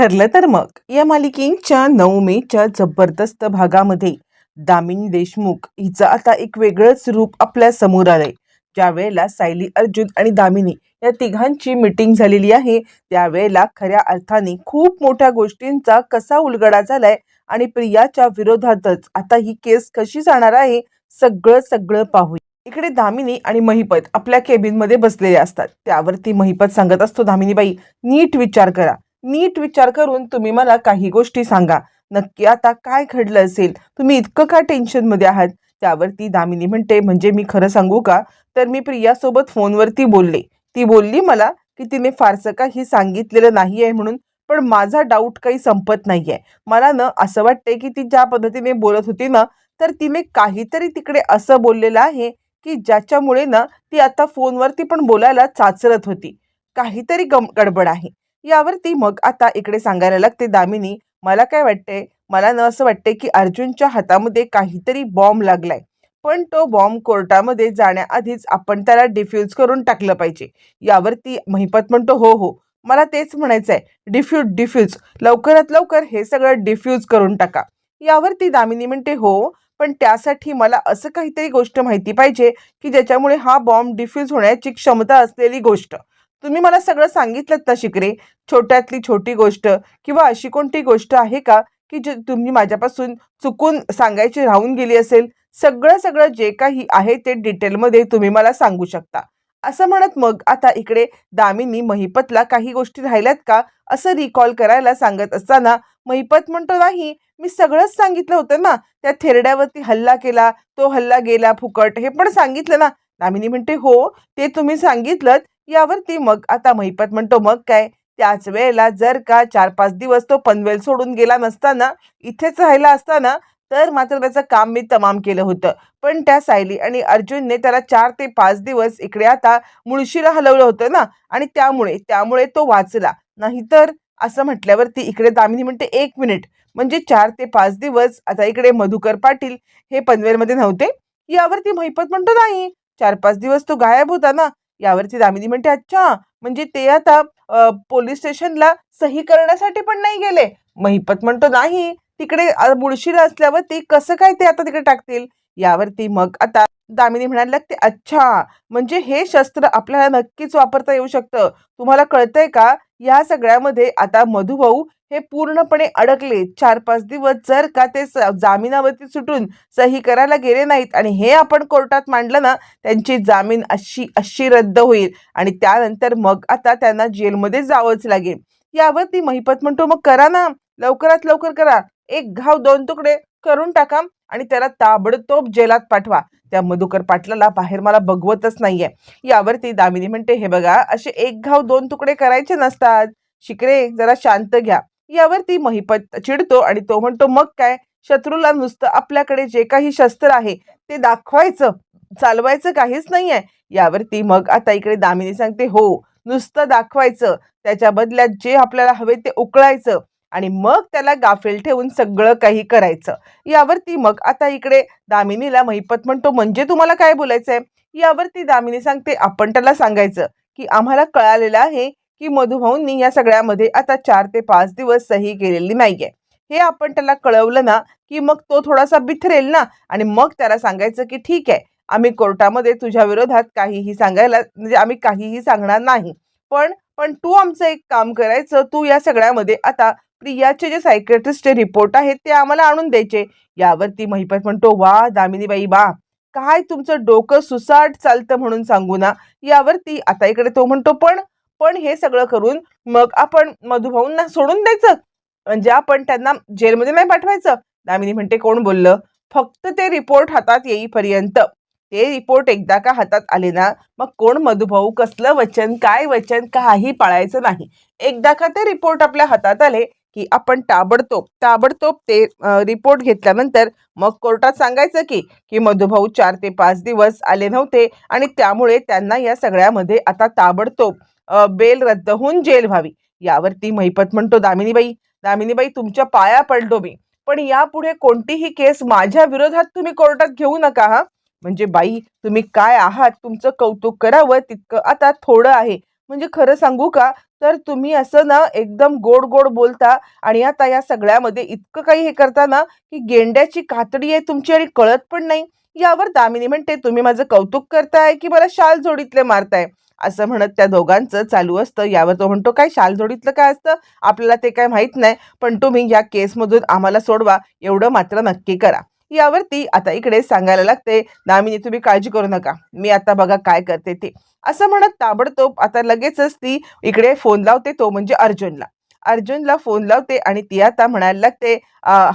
ठरलं तर मग. या मालिकेच्या नऊ मेच्या जबरदस्त भागामध्ये दामिनी देशमुख हिचं आता एक वेगळंच रूप आपल्यासमोर आलंय. ज्यावेळेला सायली अर्जुन आणि दामिनी या तिघांची मिटिंग झालेली आहे त्यावेळेला खऱ्या अर्थाने खूप मोठ्या गोष्टींचा कसा उलगडा झालाय आणि प्रियाच्या विरोधातच आता ही केस कशी जाणार आहे सगळं सगळं पाहू. इकडे दामिनी आणि महिपत आपल्या केबिनमध्ये बसलेले असतात. त्यावरती महिपत सांगत असतो दामिनीबाई नीट विचार करा. नीट विचार करून तुम्ही मला काही गोष्टी सांगा. नक्की आता काय घडलं असेल? तुम्ही इतकं का टेन्शनमध्ये आहात? त्यावरती दामिनी म्हणते म्हणजे मी खरं सांगू का? तर मी प्रियासोबत फोनवरती बोलले. ती बोलली मला की तिने फारसं काही सांगितलेलं नाही आहे म्हणून पण माझा डाऊट काही संपत नाही आहे मला ना असं वाटतंय की ती ज्या पद्धतीने बोलत होती ना तर तिने काहीतरी तिकडे असं बोललेलं आहे की ज्याच्यामुळे ना ती आता फोनवरती पण बोलायला चाचरत होती. काहीतरी गम गडबड आहे. यावरती मग आता इकडे सांगायला लागते दामिनी मला काय वाटतंय? मला ना असं वाटतंय की अर्जुनच्या हातामध्ये काहीतरी बॉम्ब लागलाय. पण तो बॉम्ब कोर्टामध्ये जाण्याआधीच आपण त्याला डिफ्यूज करून टाकलं पाहिजे. यावरती महिपत म्हणतो हो हो मला तेच म्हणायचं आहे डिफ्यूज डिफ्यूज लवकरात लवकर हे सगळं डिफ्यूज करून टाका. यावरती दामिनी म्हणते हो पण त्यासाठी मला असं काहीतरी गोष्ट माहिती पाहिजे की ज्याच्यामुळे हा बॉम्ब डिफ्यूज होण्याची क्षमता असलेली गोष्ट. तुम्ही मला सगळं सांगितलं ना शिकरे. छोट्यातली छोटी गोष्ट किंवा अशी कोणती गोष्ट आहे का की जे तुम्ही माझ्यापासून चुकून सांगायची राहून गेली असेल? सगळं सगळं जे काही आहे ते डिटेलमध्ये तुम्ही मला सांगू शकता. असं म्हणत मग आता इकडे दामिनी महिपतला काही गोष्टी राहिल्यात का? असं रिकॉल करायला सांगत असताना महिपत म्हणतो नाही मी सगळंच सांगितलं होतं ना. त्या थेरड्यावरती हल्ला केला तो हल्ला गेला फुकट. हे पण सांगितलं ना. दामिनी म्हणते हो ते तुम्ही सांगितलं यावरती मग आता महिपत म्हणतो मग काय? त्याच वेळेला जर का चार पाच दिवस तो पनवेल सोडून गेला नसताना इथेच राहिला असताना तर मात्र त्याचं काम मी तमाम केलं होतं. पण त्या सायली आणि अर्जुनने त्याला चार ते पाच दिवस इकडे आता मुळशीला हलवलं होतं ना आणि त्यामुळे त्यामुळे तो वाचला. नाहीतर असं म्हटल्यावरती इकडे दामिनी म्हणते एक मिनिट म्हणजे चार ते पाच दिवस आता इकडे मधुकर पाटील हे पनवेलमध्ये नव्हते? यावरती महिपत म्हणतो नाही चार पाच दिवस तो गायब होता ना यावरती दामिनी म्हणते अच्छा म्हणजे ते आता पोलीस स्टेशनला सही करण्यासाठी पण नाही गेले. महिपत म्हणतो नाही तिकडे बुळशीला असल्यावर ते कसं काय ते आता तिकडे टाकतील? यावरती मग आता दामिनी म्हणायला लागते अच्छा! म्हणजे हे शस्त्र आपल्याला नक्कीच वापरता येऊ शकतं. तुम्हाला कळतंय का? या सगळ्यामध्ये आता मधुभाऊ हे पूर्णपणे अडकले. चार पाच दिवस जर का ते स- जामिनावरती सुटून सही करायला गेले नाहीत आणि हे आपण कोर्टात मांडलं ना त्यांची जामीन अशी अशी रद्द होईल आणि त्यानंतर मग आता त्यांना जेलमध्ये जावंच लागेल. यावरती महिपत म्हणतो मग करा ना. लवकरात लवकर करा. एक घाव दोन तुकडे करून टाका. आणि त्याला ताबडतोब जेलात पाठवा. त्या मधुकर पाटलाला बाहेर मला बघवतच नाहीये. यावरती दामिनी म्हणते हे बघा असे एक घाव दोन तुकडे करायचे नसतात. शिकरे जरा शांत घ्या. यावरती महिपत चिडतो आणि तो म्हणतो मग काय? शत्रूला नुसतं आपल्याकडे जे काही शस्त्र आहे ते दाखवायचं. चालवायचं काहीच नाहीये. यावरती मग आता इकडे दामिनी सांगते हो नुसतं दाखवायचं. त्याच्या बदल्यात जे आपल्याला हवे ते उकळायचं. आणि मग त्याला गाफेल ठेवून सगळं काही करायचं. यावरती मग आता इकडे दामिनीला महिपत म्हणतो म्हणजे तुम्हाला काय बोलायचंय? यावरती दामिनी सांगते आपण त्याला सांगायचं की आम्हाला कळालेलं आहे की मधुभाऊंनी या सगळ्यामध्ये आता चार ते पाच दिवस सही केलेली नाहीये. हे आपण त्याला कळवलं ना की मग तो थोडासा बिथरेल ना आणि मग त्याला सांगायचं की ठीक आहे आम्ही कोर्टामध्ये तुझ्या विरोधात काहीही सांगायला म्हणजे आम्ही काहीही सांगणार नाही. पण पण तू आमचं एक काम करायचं तू या सगळ्यामध्ये आता प्रियाचे जे सायकेट्रिस्टचे रिपोर्ट आहेत ते आम्हाला आणून द्यायचे. यावरती महिपत म्हणतो वा दामिनीबाई बा काय तुमचं डोकं सुसाट चालतं म्हणून सांगू ना? यावरती आता इकडे तो म्हणतो पण पण हे सगळं करून मग आपण मधुभाऊंना सोडून द्यायचं. म्हणजे आपण त्यांना जेलमध्ये नाही पाठवायचं. दामिनी म्हणते कोण बोललं? फक्त ते रिपोर्ट हातात येईपर्यंत. ते रिपोर्ट एकदा का हातात आले ना मग कोण मधुभाऊ? कसलं वचन? काय वचन? काही पाळायचं नाही. एकदा का ते रिपोर्ट आपल्या हातात आले की आपण ताबडतोब ताबडतोब ते रिपोर्ट घेतल्यानंतर मग कोर्टात सांगायचं की की मधुभाऊ चार ते पाच दिवस आले नव्हते आणि त्यामुळे त्यांना या सगळ्यामध्ये आता ताबडतोब बेल रद्द होऊन जेल व्हावी. यावरती महिपत म्हणतो दामिनीबाई. दामिनीबाई तुमच्या पाया पडलो मी. पण यापुढे कोणतीही केस माझ्या विरोधात तुम्ही कोर्टात घेऊ नका हा. म्हणजे बाई तुम्ही काय आहात? तुमचं कौतुक करावं तितकं आता थोडं आहे. म्हणजे खरं सांगू का तर तुम्ही असं ना एकदम गोड गोड बोलता आणि आता या सगळ्यामध्ये इतकं काही हे करता ना की गेंड्याची कातडी आहे तुमची आणि कळत पण नाही. यावर दामिनी म्हणते तुम्ही माझं कौतुक करताय की मला शाल जोडीतले मारताय? असं म्हणत त्या दोघांचं चालू असतं. यावर तो म्हणतो काय शाल जोडीतलं काय असतं? आपल्याला ते काय माहीत नाही पण तुम्ही या केसमधून आम्हाला सोडवा. एवढं मात्र नक्की करा. यावरती आता इकडे सांगायला लागते दामिनी तुम्ही काळजी करू नका. मी आता बघा काय करते ते. असं म्हणत ताबडतोब आता लगेचच ती इकडे फोन लावते तो म्हणजे अर्जुनला. अर्जुनला फोन लावते आणि ती आता म्हणायला लागते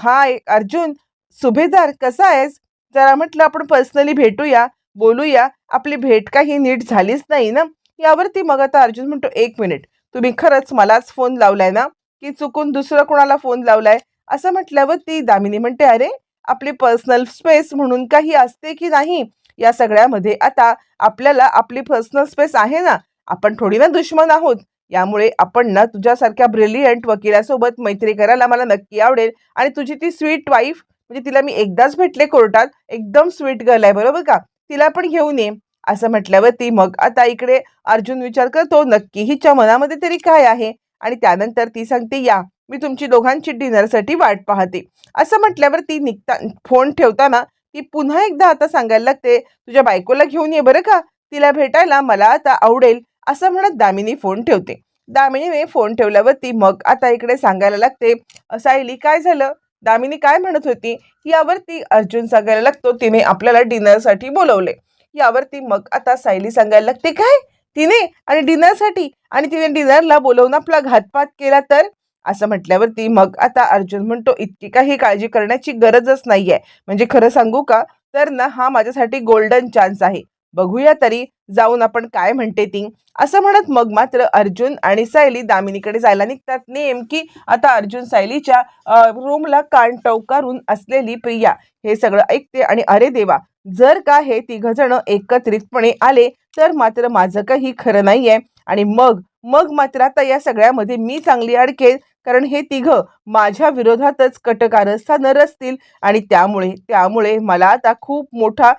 हाय अर्जुन सुभेदार कसा आहेस? जरा म्हटलं आपण पर्सनली भेटूया बोलूया. आपली भेट काही नीट झालीच नाही ना? यावरती मग आता अर्जुन म्हणतो एक मिनिट. तुम्ही खरंच मलाच फोन लावलाय ना? की चुकून दुसरं कोणाला फोन लावलाय? असं म्हटल्यावर ती दामिनी म्हणते अरे आपली पर्सनल स्पेस म्हणून काही असते की नाही या सगळ्यामध्ये आता आपल्याला आपली पर्सनल स्पेस आहे ना आपण थोडी ना दुश्मन आहोत. यामुळे आपण ना तुझ्यासारख्या ब्रिलियंट वकिलासोबत मैत्री करायला मला नक्की आवडेल. आणि तुझी ती स्वीट वाईफ म्हणजे तिला मी एकदाच भेटले कोर्टात एकदम स्वीट गर्ल आहे बरोबर का? तिला पण घेऊन ये. असं म्हटल्यावर ती मग आता इकडे अर्जुन विचार करतो नक्की हिच्या मनामध्ये तरी काय आहे? आणि त्यानंतर ती सांगते या मी तुमची दोघांची डिनरसाठी वाट पाहते. असं म्हटल्यावर ती निघता फोन ठेवताना ती पुन्हा एकदा आता सांगायला लागते तुझ्या बायकोला घेऊन ये बरं का? तिला भेटायला मला आता आवडेल असं म्हणत दामिनी फोन ठेवते. दामिनीने फोन ठेवल्यावर ती मग आता इकडे सांगायला लागते सायली काय झालं? दामिनी काय म्हणत होती? यावरती अर्जुन सांगायला लागतो तिने आपल्याला डिनरसाठी बोलवले. यावरती मग आता सायली सांगायला लागते काय? तिने? आणि डिनरसाठी? आणि तिने डिनरला बोलवून आपला घातपात केला तर? असं म्हटल्यावरती मग आता अर्जुन म्हणतो इतकी काही काळजी करण्याची गरजच नाहीये. म्हणजे खरं सांगू का? तर ना हा माझ्यासाठी गोल्डन चान्स आहे. बघूया तरी जाऊन आपण काय म्हणते ती. असं म्हणत मग मात्र अर्जुन आणि सायली दामिनीकडे जायला निघतात. नेमकी आता अर्जुन सायलीच्या रूमला कान टवकारून असलेली प्रिया हे सगळं ऐकते आणि अरे देवा जर का हे तिघ जण एकत्रितपणे आले तर मात्र माझं काही खरं नाहीये. आणि मग मग मात्र आता या सगळ्यामध्ये मी चांगली अडकेल. कारण हे तिघं माझ्या विरोधातच कटकारस्थानं रचतील आणि त्यामुळे त्यामुळे मला आता खूप मोठा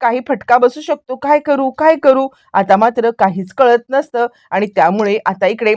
काही फटका बसू शकतो. काय करू काय करू? आता मात्र काहीच कळत नसतं आणि त्यामुळे आता इकडे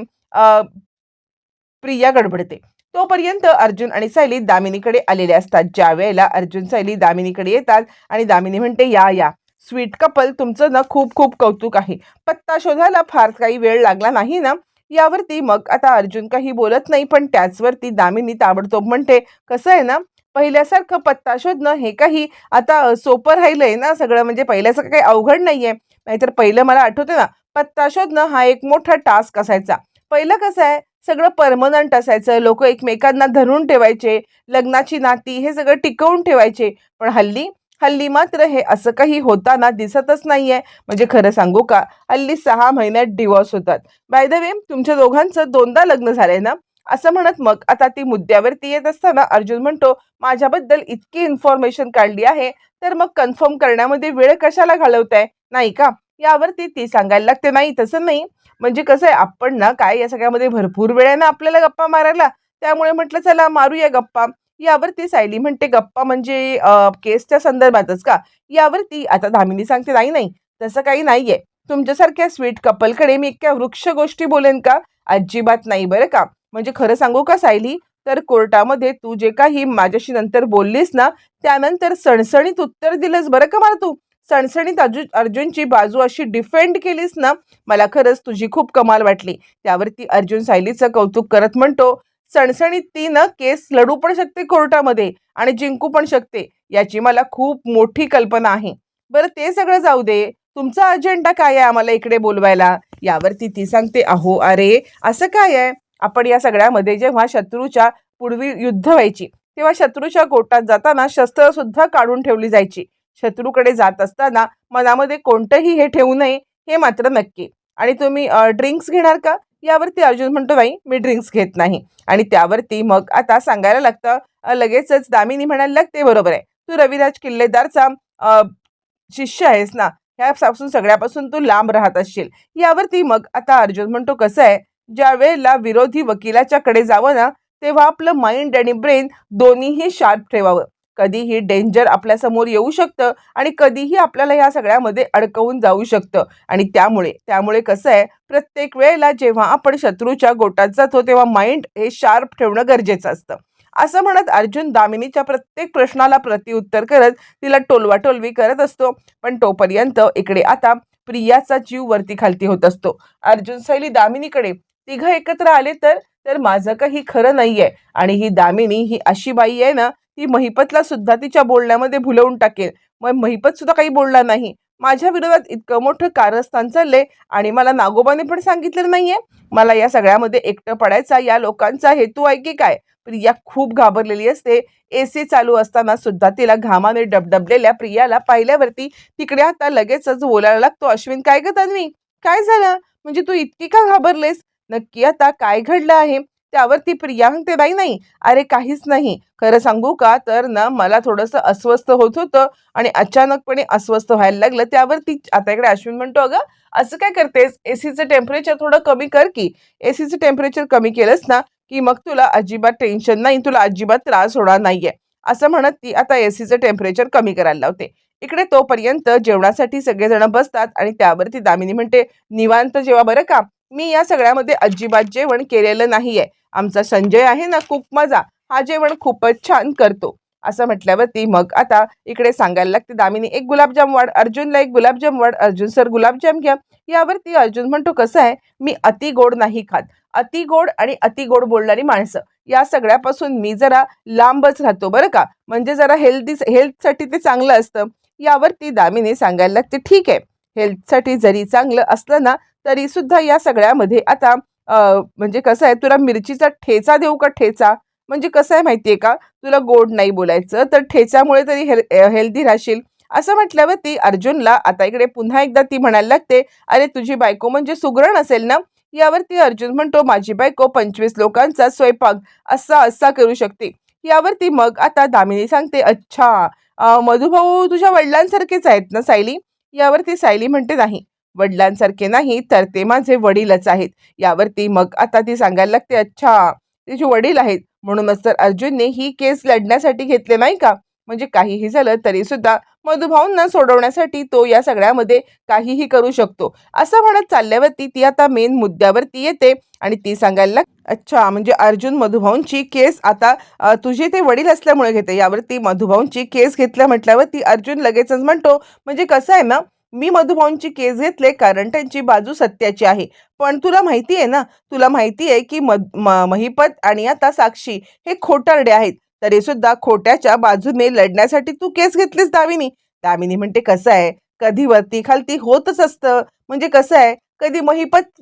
प्रिया गडबडते. तोपर्यंत अर्जुन आणि सायली दामिनीकडे आलेले असतात. ज्या वेळेला अर्जुन सायली दामिनीकडे येतात आणि दामिनी म्हणते या या. स्वीट कपल तुमचं ना खूप खूप कौतुक आहे. पत्ता शोधायला फार काही वेळ लागला नाही ना? यावरती मग आता अर्जुन काही बोलत नाही पण त्याचवरती दामिनी ताबडतोब म्हणते कसं आहे ना पहिल्यासारखं पत्ता शोधणं हे काही आता सोपं सोपं राहिलंय ना सगळं म्हणजे पहिल्यासारखं काही अवघड नाहीये. नाहीतर पहिलं मला आठवतं ना पत्ता शोधणं हा एक मोठा टास्क असायचा. पहिलं कसं आहे सगळं परमनंट असायचं लोक एकमेकांना धरून ठेवायचे लग्नाची नाती हे सगळं टिकवून ठेवायचे. पण हल्ली हल्ली मात्र हे असं काही होताना दिसतच नाहीये. म्हणजे खरं सांगू का? हल्ली सहा महिन्यात डिवॉर्स होतात. बाय द वे तुमच्या दोघांचं दोनदा लग्न झालंय ना? असं म्हणत मग आता ती मुद्द्यावरती येत असताना अर्जुन म्हणतो माझ्याबद्दल इतकी इन्फॉर्मेशन काढली आहे तर मग कन्फर्म करण्यामध्ये वेळ कशाला घालवताय? नाही का? यावरती ती सांगायला लागते नाही तसं नाही. म्हणजे कसं आहे आपण ना काय या सगळ्यामध्ये भरपूर वेळ आहे ना आपल्याला गप्पा मारायला. त्यामुळे म्हटलं चला मारूया गप्पा. यावरती सायली म्हणते गप्पा म्हणजे केसच्या संदर्भातच का? यावरती आता धामिनी सांगते नाही नाही तसं काही नाहीये. तुमच्यासारख्या स्वीट कपलकडे मी इतक्या वृक्ष गोष्टी बोलेन का? अजिबात नाही बरं का. म्हणजे खरं सांगू का सायली? तर कोर्टामध्ये तू जे काही माझ्याशी नंतर बोललीस ना त्यानंतर सणसणीत उत्तर दिलंस बरं का मला तू? सणसणीत अर्जुन अर्जुनची बाजू अशी डिफेंड केलीस ना मला खरंच तुझी खूप कमाल वाटली. त्यावरती अर्जुन सायलीचं कौतुक करत म्हणतो सणसणीत ती ना केस लढू पण शकते कोर्टामध्ये आणि जिंकू पण शकते याची मला खूप मोठी कल्पना आहे. बरं ते सगळं जाऊ दे. तुमचा अजेंडा काय आहे आम्हाला इकडे बोलवायला? यावरती ती सांगते अहो अरे असं काय आहे? आपण या सगळ्यामध्ये जेव्हा शत्रूच्या पूर्वी युद्ध व्हायची तेव्हा शत्रूच्या कोर्टात जाताना शस्त्र सुद्धा काढून ठेवली जायची. शत्रूकडे जात असताना मनामध्ये कोणतंही हे ठेवू नये हे मात्र नक्की. आणि तुम्ही ड्रिंक्स घेणार का? यावरती अर्जुन म्हणतो बाई मी ड्रिंक्स घेत नाही. आणि त्यावरती मग आता सांगायला लागतं लगेचच दामिनी म्हणायला लागते बरोबर आहे. तू रविराज किल्लेदारचा शिष्य आहेस ना ह्यापासून सगळ्यापासून तू लांब राहत असशील. यावरती मग आता अर्जुन म्हणतो कसं आहे ज्या वेळेला विरोधी वकिलाच्याकडे जावं ना तेव्हा आपलं माइंड आणि ब्रेन दोन्हीही शार्प ठेवावं. कधीही डेंजर आपल्यासमोर येऊ शकतं आणि कधीही आपल्याला या सगळ्यामध्ये अडकवून जाऊ शकतं. आणि त्यामुळे त्यामुळे कसं आहे प्रत्येक वेळेला जेव्हा आपण शत्रूच्या गोटात जातो तेव्हा माइंड हे शार्प ठेवणं गरजेचं असतं. असं म्हणत अर्जुन दामिनीच्या प्रत्येक प्रश्नाला प्रतिउत्तर करत तिला टोलवाटोलवी करत असतो. पण तोपर्यंत इकडे आता प्रियाचा जीव वरती खालती होत असतो. अर्जुन सैली दामिनीकडे. तिघं एकत्र आले तर तर माझं काही खरं नाहीये. आणि ही दामिनी ही अशी बाई आहे ना ती महिपतला सुद्धा तिच्या बोलण्यामध्ये भुलवून टाकेल. मग महिपत सुद्धा काही बोलला नाही. माझ्या विरोधात इतकं मोठं कारस्थान चाललंय आणि मला नागोबाने पण सांगितलं नाहीये. मला या सगळ्यामध्ये एकटं पडायचा या लोकांचा हेतू आहे की काय? प्रिया खूप घाबरलेली असते. ए सी चालू असताना सुद्धा तिला घामाने डबडबलेल्या प्रियाला पाहिल्यावरती तिकडे आता लगेचच बोलायला लागतो अश्विन काय ग तन्वी? काय झालं? म्हणजे तू इतकी का घाबरलेस? नक्की आता काय घडलं आहे? त्यावर ती प्रिया म्हणते बाई नाही अरे काहीच नाही. खरं सांगू का? तर ना मला थोडंसं अस्वस्थ होत होतं आणि अचानकपणे अस्वस्थ व्हायला लागलं. त्यावर ती आता इकडे अश्विन म्हणतो अगं असं काय करतेस? एसीचं टेम्परेचर थोडं कमी कर की. एसीचं टेम्परेचर कमी केलंस ना की मग तुला अजिबात टेन्शन नाही तुला अजिबात त्रास होणार नाहीये. असं म्हणत ती आता एसीचं टेम्परेचर कमी करायला लावते. इकडे तोपर्यंत जेवणासाठी सगळेजण बसतात आणि त्यावरती दामिनी म्हणते निवांत जेव्हा बरं का? मी या सगळ्यामध्ये अजिबात जेवण केलेलं नाही आहे आमचा संजय आहे ना कुक माझा हा जेवण खूपच छान करतो. असं म्हटल्यावरती मग आता इकडे सांगायला लागते दामिनी एक गुलाबजाम वाढ. अर्जुनला एक गुलाबजाम वाढ. अर्जुन सर गुलाबजाम घ्या. यावरती अर्जुन म्हणतो कसं आहे? मी अति गोड नाही खात. अति गोड आणि अति गोड बोलणारी माणसं. या सगळ्यापासून मी जरा लांबच राहतो बरं का? म्हणजे जरा हेल्दी हेल्थसाठी ते चांगलं असतं. यावरती दामिनी सांगायला लागते ठीक आहे. हेल्थसाठी जरी चांगलं असलं ना तरी सुद्धा या सगळ्यामध्ये आता म्हणजे कसं आहे तुला मिरचीचा ठेचा देऊ का ठेचा? म्हणजे कसं आहे माहितीये का? तुला गोड नाही बोलायचं तर ठेच्यामुळे तरी हेल हेल्दी राहशील. असं म्हटल्यावर ती अर्जुनला आता इकडे पुन्हा एकदा ती म्हणायला लागते अरे तुझी बायको म्हणजे सुगरण असेल ना? यावरती अर्जुन म्हणतो माझी बायको पंचवीस लोकांचा स्वयंपाक असा असा करू शकते. यावरती मग आता दामिनी सांगते अच्छा मधुभाऊ तुझ्या वडिलांसारखेच आहेत ना सायली? यावरती सायली म्हणते नाही. वडिलांसारखे नाही तर ते माझे वडीलच आहेत. यावरती मग आता ती सांगायला लागते अच्छा तिचे वडील आहेत म्हणूनच तर अर्जुनने ही केस लढण्यासाठी घेतले नाही का? म्हणजे काहीही झालं तरी सुद्धा मधुभाऊंना सोडवण्यासाठी तो या सगळ्यामध्ये काहीही करू शकतो. असं म्हणत चालल्यावरती ती आता मेन मुद्द्यावरती येते आणि ती सांगायला लाग- अच्छा म्हणजे अर्जुन मधुभाऊंची केस आता तुझे ते वडील असल्यामुळे घेते. यावरती मधुभाऊंची केस घेतल्या म्हटल्यावरती अर्जुन लगेचच म्हणतो म्हणजे कसं आहे ना मी मधुभाऊंची केस घेतले कारण त्यांची बाजू सत्याची आहे. पण तुला माहिती आहे ना? तुला माहिती आहे की मध म- महिपत आणि आता साक्षी हे खोटारडे आहेत. तरी सुद्धा खोट्याच्या बाजूने लढण्यासाठी तू केस घेतलीस दामिनी. दामिनी म्हणते कसं आहे? कधी वरती खालती होतच असतं. म्हणजे कसं आहे? कधी महिपत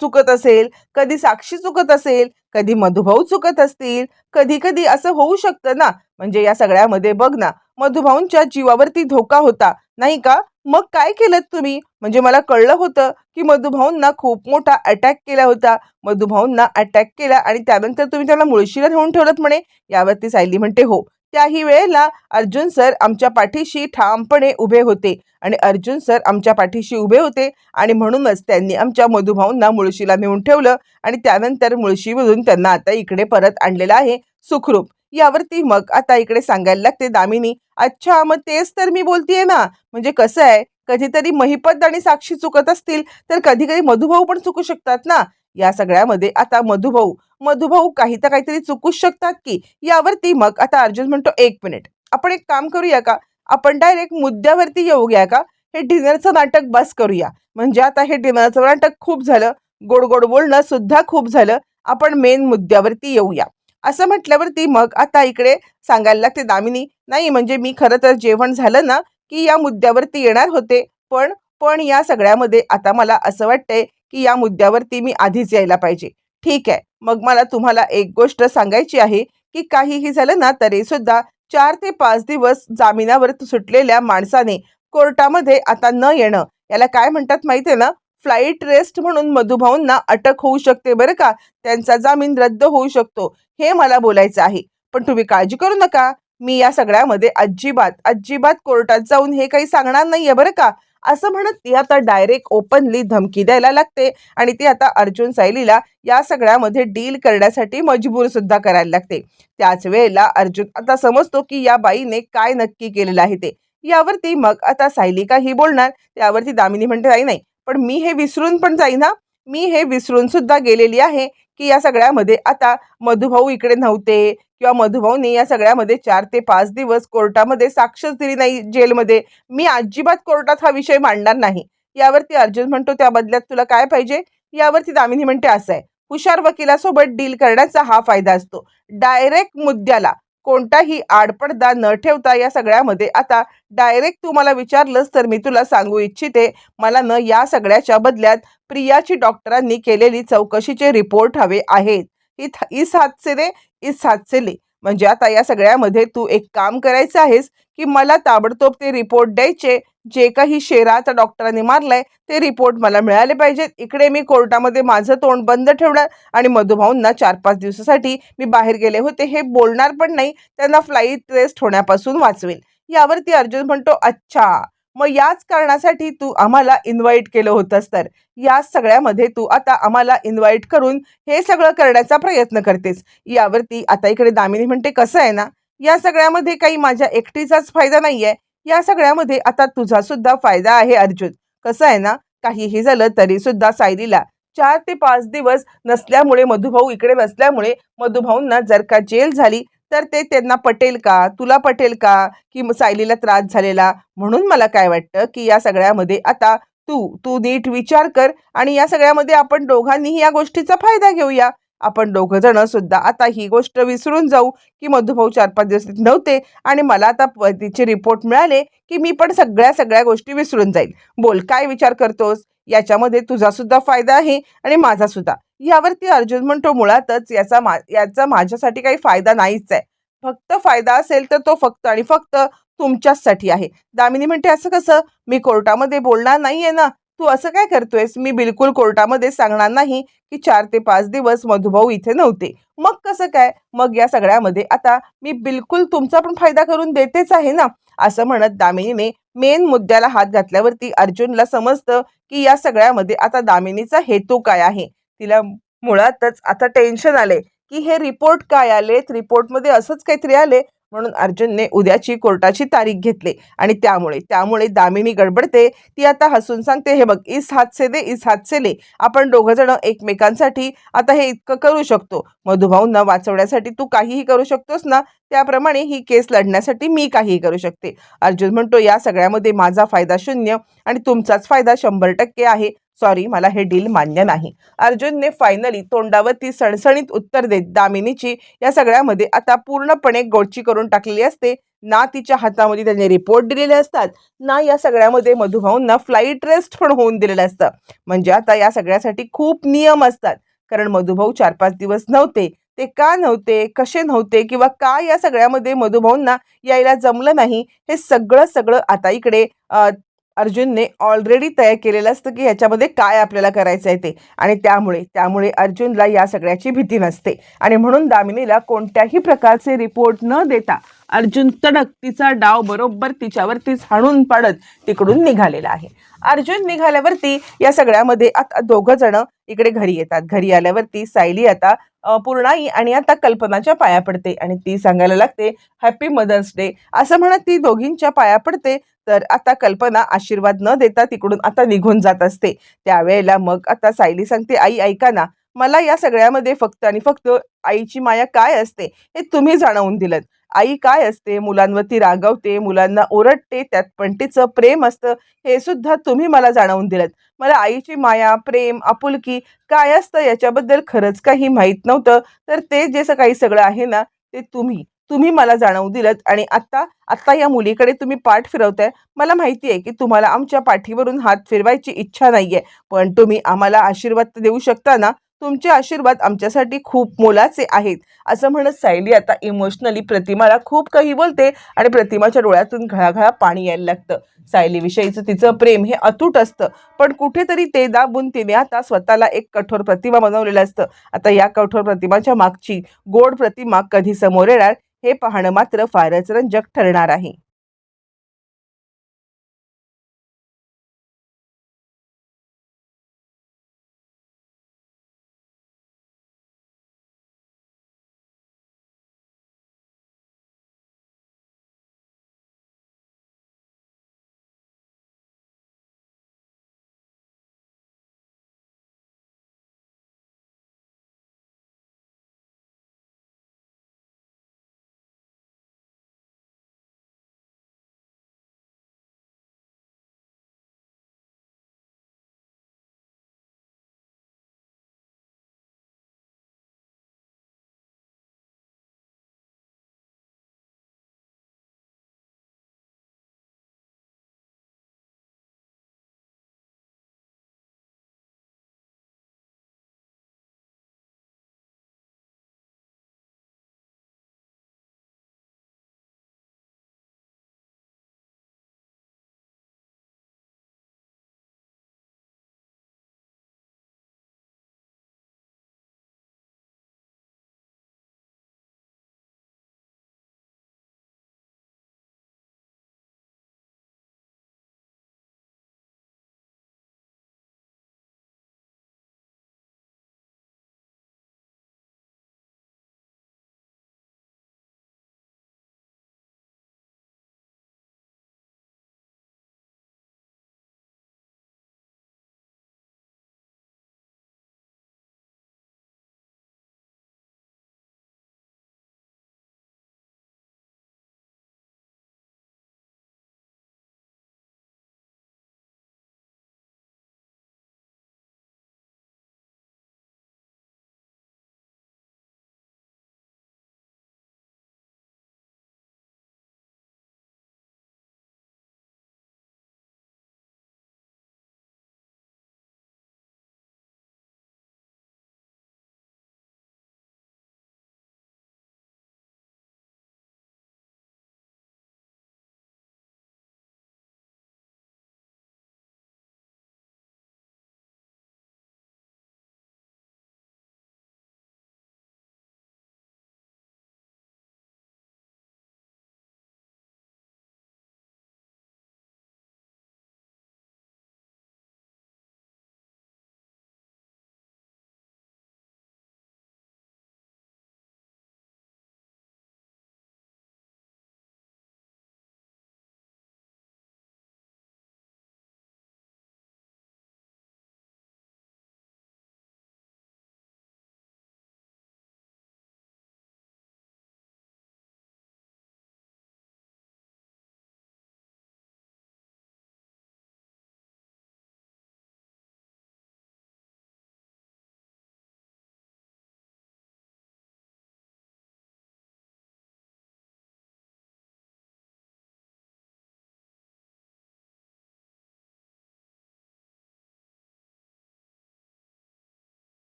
चुकत असेल कधी साक्षी चुकत असेल कधी मधुभाऊ चुकत असतील. कधी कधी असं होऊ शकतं ना? म्हणजे या सगळ्यामध्ये बघ ना मधुभाऊंच्या जीवावरती धोका होता. नाही का? मग काय केलं तुम्ही? म्हणजे मला कळलं होतं की मधुभाऊंना खूप मोठा अटॅक केला होता. मधुभाऊंना अटॅक केला आणि त्यानंतर तुम्ही त्यांना मुळशीला नेऊन ठेवलं म्हणे? यावरती सायली म्हणते हो. त्याही वेळेला अर्जुन सर आमच्या पाठीशी ठामपणे उभे होते आणि अर्जुन सर आमच्या पाठीशी उभे होते आणि म्हणूनच त्यांनी आमच्या मधुभाऊंना मुळशीला नेऊन ठेवलं आणि त्यानंतर मुळशीमधून त्यांना आता इकडे परत आणलेलं आहे सुखरूप. यावरती मग आता इकडे सांगायला लागते दामिनी. अच्छा मग तेच तर मी बोलतेय ना. म्हणजे कसं आहे कधीतरी महिपत आणि साक्षी चुकत असतील तर कधी कधी मधुभाऊ पण चुकू शकतात ना. या सगळ्यामध्ये आता मधुभाऊ. मधुभाऊ काही तर काहीतरी चुकूच शकतात की. यावरती मग आता अर्जुन म्हणतो एक मिनिट. आपण एक काम करूया का? आपण डायरेक्ट मुद्द्यावरती येऊया का? हे डिनरचं नाटक बस करूया. म्हणजे आता हे डिनरचं नाटक खूप झालं. गोड गोड बोलणं सुद्धा खूप झालं. आपण मेन मुद्द्यावरती येऊया. असं म्हटल्यावरती मग आता इकडे सांगायला लागते दामिनी नाही म्हणजे मी खरं तर जेवण झालं ना की या मुद्द्यावरती येणार होते. पण पण या सगळ्यामध्ये आता मला असं वाटतंय की या मुद्द्यावरती मी आधीच यायला पाहिजे. ठीक आहे. मग मला तुम्हाला एक गोष्ट सांगायची आहे की काहीही झालं ना तरी सुद्धा चार ते पाच दिवस जामिनावर सुटलेल्या माणसाने कोर्टामध्ये आता न येणं याला काय म्हणतात माहिती आहे ना? फ्लाईट रेस्ट म्हणून मधुभाऊंना अटक होऊ शकते बरं का? त्यांचा जामीन रद्द होऊ शकतो हे मला बोलायचं आहे. पण तुम्ही काळजी करू नका. मी या सगळ्यामध्ये अजिबात अजिबात कोर्टात जाऊन हे काही सांगणार नाहीये बरं का? असं म्हणत ती आता डायरेक्ट ओपनली धमकी द्यायला लागते आणि ती आता अर्जुन सायलीला या सगळ्यामध्ये डील करण्यासाठी मजबूर सुद्धा करायला लागते. त्याच वेळेला अर्जुन आता समजतो की या बाईने काय नक्की केलेलं आहे ते. यावरती मग आता सायली काही बोलणार त्यावरती दामिनी म्हणते नाही नाही पण मी हे विसरून पण जाईना. मी हे विसरून सुद्धा गेलेली आहे की या सगळ्यामध्ये आता मधुभाऊ इकडे नव्हते किंवा मधुभाऊनी या सगळ्यामध्ये चार ते पाच दिवस कोर्टामध्ये साक्षच दिली नाही जेलमध्ये. मी अजिबात कोर्टात हा विषय मांडणार नाही. यावरती अर्जुन म्हणतो त्या बदल्यात तुला काय पाहिजे? यावरती दामिनी म्हणते असं आहे. हुशार वकिलासोबत डील करण्याचा हा फायदा असतो. डायरेक्ट मुद्द्याला कोणताही आडपडदा न ठेवता या सगळ्यामध्ये आता डायरेक्ट तू मला विचारलंस तर मी तुला सांगू इच्छिते. मला न या सगळ्याच्या बदल्यात प्रियाची डॉक्टरांनी केलेली चौकशीचे रिपोर्ट हवे आहेत. इथ इस हादसे दे इस हादसे ले. म्हणजे आता या सगळ्यामध्ये तू एक काम करायचं आहेस की मला ताबडतोब ते रिपोर्ट द्यायचे. जे काही शेराचा डॉक्टरांनी मारलाय ते रिपोर्ट मला मिळाले पाहिजेत. इकडे मी कोर्टामध्ये माझं तोंड बंद ठेवणार आणि मधुभाऊंना चार पाच दिवसासाठी मी बाहेर गेले होते हे बोलणार पण नाही त्यांना फ्लाईट रेस्ट होण्यापासून वाचवेल यावरती अर्जुन म्हणतो अच्छा मग याच कारणासाठी तू आम्हाला इन्व्हाइट केलं होतंस तर. या सगळ्यामध्ये तू आता आम्हाला इन्व्हाइट करून हे सगळं करण्याचा प्रयत्न करतेस. यावरती आता इकडे दामिनी म्हणते कसं आहे ना? या सगळ्यामध्ये काही माझ्या एकटीचाच फायदा नाही आहे या सगळ्यामध्ये आता तुझा सुद्धा फायदा आहे अर्जुन. कसं आहे ना काहीही झालं तरी सुद्धा सायलीला चार ते पाच दिवस नसल्यामुळे मधुभाऊ इकडे नसल्यामुळे मधुभाऊंना जर का जेल झाली तर ते त्यांना पटेल का? तुला पटेल का? की सायलीला त्रास झालेला? म्हणून मला काय वाटतं की या सगळ्यामध्ये आता तू तू नीट विचार कर आणि या सगळ्यामध्ये आपण दोघांनीही या गोष्टीचा फायदा घेऊया. आपण दोघं जण सुद्धा आता ही गोष्ट विसरून जाऊ की मधुभाऊ चार पाच दिवस नव्हते आणि मला आता प- तिचे रिपोर्ट मिळाले की मी पण सगळ्या सगळ्या गोष्टी विसरून जाईल. बोल काय विचार करतोस? याच्यामध्ये तुझा सुद्धा फायदा आहे आणि माझा सुद्धा. यावरती अर्जुन म्हणतो मुळातच याचा मा याचा माझ्यासाठी काही फायदा नाहीच आहे. फक्त फायदा असेल तर तो फक्त आणि फक्त तुमच्याचसाठी आहे. दामिनी म्हणते असं कसं? मी कोर्टामध्ये बोलणार नाहीये ना. तू असं काय करतोयस? मी बिलकुल कोर्टामध्ये सांगणार नाही की चार ते पाच दिवस मधुभाऊ इथे नव्हते. मग कसं काय? मग या सगळ्यामध्ये आता मी बिलकुल तुमचा पण फायदा करून देतेच आहे ना? असं म्हणत दामिनीने मेन मुद्द्याला हात घातल्यावरती अर्जुनला समजतं की या सगळ्यामध्ये आता दामिनीचा हेतू काय आहे? तिला मुळातच आता टेन्शन आले की हे रिपोर्ट काय आलेत? रिपोर्टमध्ये असंच काहीतरी आले म्हणून अर्जुनने उद्याची कोर्टाची तारीख घेतली आणि त्यामुळे त्यामुळे दामिनी गडबडते. ती आता हसून सांगते हे बघ इस हातसे दे इस हातसे ले. आपण दोघंजणं एकमेकांसाठी आता हे इतकं करू शकतो. मधुभाऊंना वाचवण्यासाठी तू काहीही करू शकतोस ना? त्याप्रमाणे ही केस लढण्यासाठी मी काहीही करू शकते. अर्जुन म्हणतो या सगळ्यामध्ये माझा फायदा शून्य आणि तुमचाच फायदा शंभर टक्के आहे. सॉरी मला हे डील मान्य नाही. अर्जुनने फायनली तोंडावर ती सणसणीत उत्तर देत दामिनीची या सगळ्यामध्ये आता पूर्णपणे गोडची करून टाकलेली असते. ना तिच्या हातामध्ये त्याने रिपोर्ट दिलेले असतात ना या सगळ्यामध्ये मधुभाऊंना फ्लाईट रेस्ट पण होऊन दिलेलं असतं. म्हणजे आता या सगळ्यासाठी खूप नियम असतात. कारण मधुभाऊ चार पाच दिवस नव्हते. ते का नव्हते कसे नव्हते किंवा का या सगळ्यामध्ये मधुभाऊंना यायला जमलं नाही हे सगळं सगळं आता इकडे अर्जुनने ऑलरेडी तयार केलेलं असतं की ह्याच्यामध्ये काय आपल्याला करायचं आहे ते. आणि त्यामुळे त्यामुळे अर्जुनला या सगळ्याची भीती नसते. आणि म्हणून दामिनीला कोणत्याही प्रकारचे रिपोर्ट न देता अर्जुन तडक तिचा डाव बरोबर तिच्यावरतीच हाणून पाडत तिकडून निघालेला आहे. अर्जुन निघाल्यावरती या सगळ्यामध्ये आता दोघं जण इकडे घरी येतात. घरी आल्यावरती सायली आता पूर्णाई आणि आता कल्पनाच्या पाया पडते आणि ती सांगायला लागते हॅपी मदर्स डे असं म्हणत ती दोघींच्या पाया पडते. तर आता कल्पना आशीर्वाद न देता तिकडून आता निघून जात असते. त्यावेळेला मग आता सायली सांगते आई ऐका ना मला या सगळ्यामध्ये फक्त आणि फक्त आईची माया काय असते हे तुम्ही जाणवून दिलं आई काय असते? मुलांवरती रागवते मुलांना ओरडते त्यात पण तिचं प्रेम असतं. हे सुद्धा तुम्ही मला जाणवून दिलं मला आईची माया प्रेम आपुलकी काय असतं याच्याबद्दल खरंच काही माहीत नव्हतं. तर ते जे काही सगळं आहे ना ते तुम्ही तुम्ही मला जाणवून दिलं आणि आत्ता आत्ता या मुलीकडे तुम्ही पाठ फिरवताय. मला माहिती आहे की तुम्हाला आमच्या पाठीवरून हात फिरवायची इच्छा नाही आहे पण तुम्ही आम्हाला आशीर्वाद देऊ शकता ना? तुमचे आशीर्वाद आमच्यासाठी खूप मोलाचे आहेत. असं म्हणत सायली आता इमोशनली प्रतिमाला खूप काही बोलते आणि प्रतिमाच्या डोळ्यातून घळाघळा पाणी यायला लागतं. सायलीविषयीचं तिचं प्रेम हे अतूट असतं. पण कुठेतरी ते दाबून तिने आता स्वतःला एक कठोर प्रतिमा बनवलेलं असतं. आता या कठोर प्रतिमाच्या मागची गोड प्रतिमा कधी समोर येणार हे पाहणं मात्र फारच रंजक ठरणार आहे.